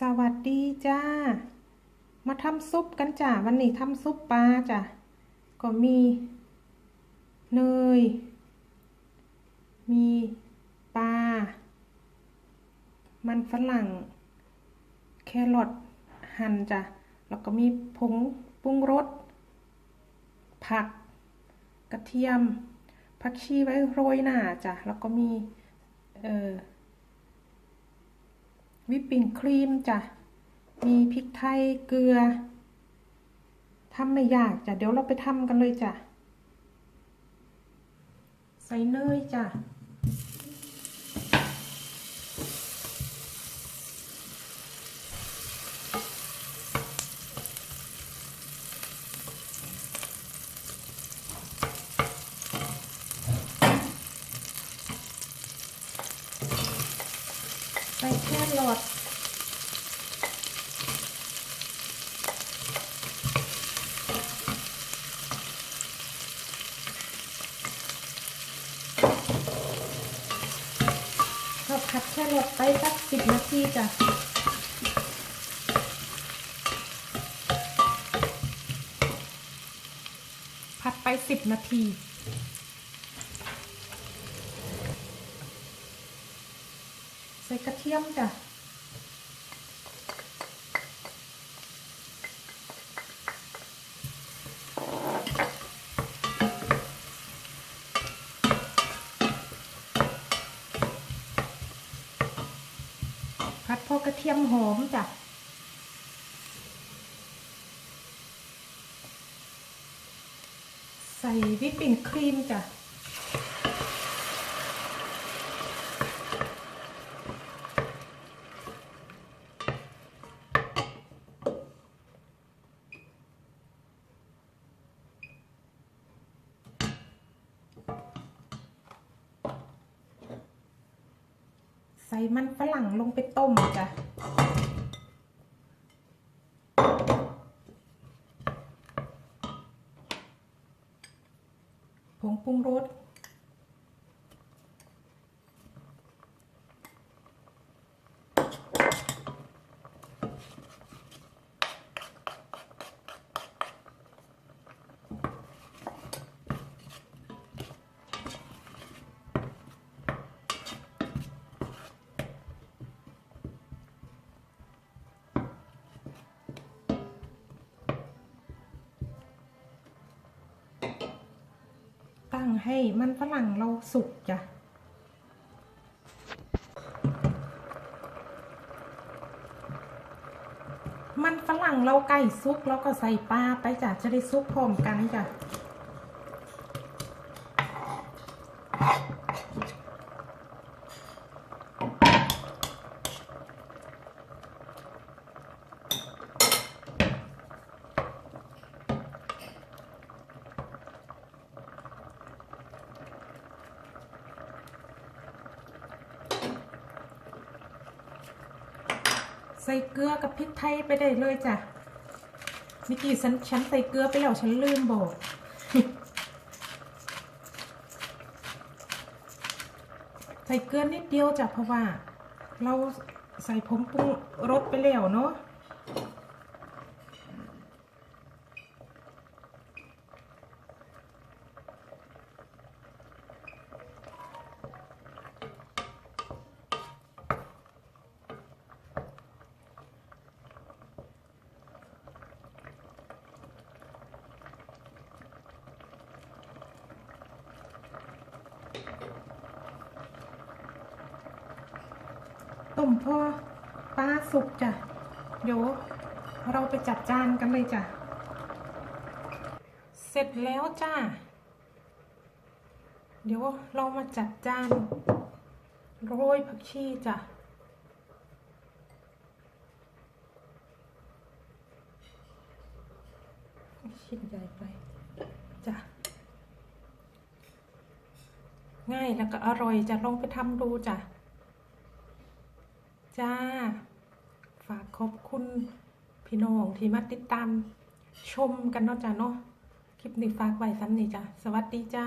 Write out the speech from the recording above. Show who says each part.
Speaker 1: สวัสดีจ้า มาทำซุปกันจ้าวันนี้ทำซุปปลาจ้ะก็มีเนย มีปลา มันฝรั่ง แครอทหั่นจ้ะแล้วก็มีผงปรุงรส ผัก กระเทียมผักชีไว้โรยหน้าจ้ะแล้วก็มี เอ่อ วิปปิ้งครีมจ้ะ มีพริกไทยเกลือทำไม่ยากจ้ะ เดี๋ยวเราไปทำกันเลยจ้ะ ใส่เนยจ้ะ ใส่แครอทเราผัดแค่รอทไปสักสิบนาทีจ้ะผัดไปสิบนาที ส่กระเทียมจ้ะผัดพอกระเทียมหอมจ้ะใส่วิปปิ้งครีมจ้ะ ส่มันฝรั่งลงไปต้มจ้ะผงปรุงรส ตั้งให้มันฝรั่งเราสุกจ้ะมันฝรั่งเราไก่ซุกแล้วก็ใส่ปลาไปจ้ะจะได้ซุกพร้อมกันจ้ะ ใส่เกลือกับพริกไทยไปได้เลยจ้ะเมื่อกี้ฉันฉันใส่เกลือไปแล้วฉันลืมบอกใส่เกลือนิดเดียวจ้ะเพราะว่า เราใส่ผงปรุงรสไปแล้วเนาะ ต้มพ่อปลาสุกจ้ะเดี๋ยวเราไปจัดจานกันเลยจ้ะ เสร็จแล้วจ้า เดี๋ยวเรามาจัดจาน โรยผักชีจ้ะ ชิ้นใหญ่ไป จ้ะ ง่ายแล้วก็อร่อยจะลองไปทำดูจ้ะ จ้า ฝากขอบคุณพี่น้องที่มาติดตามชมกันเนาะจ้ะเนาะคลิปนี้ฝากไว้ซ้ำนี่จ้ะ สวัสดีจ้า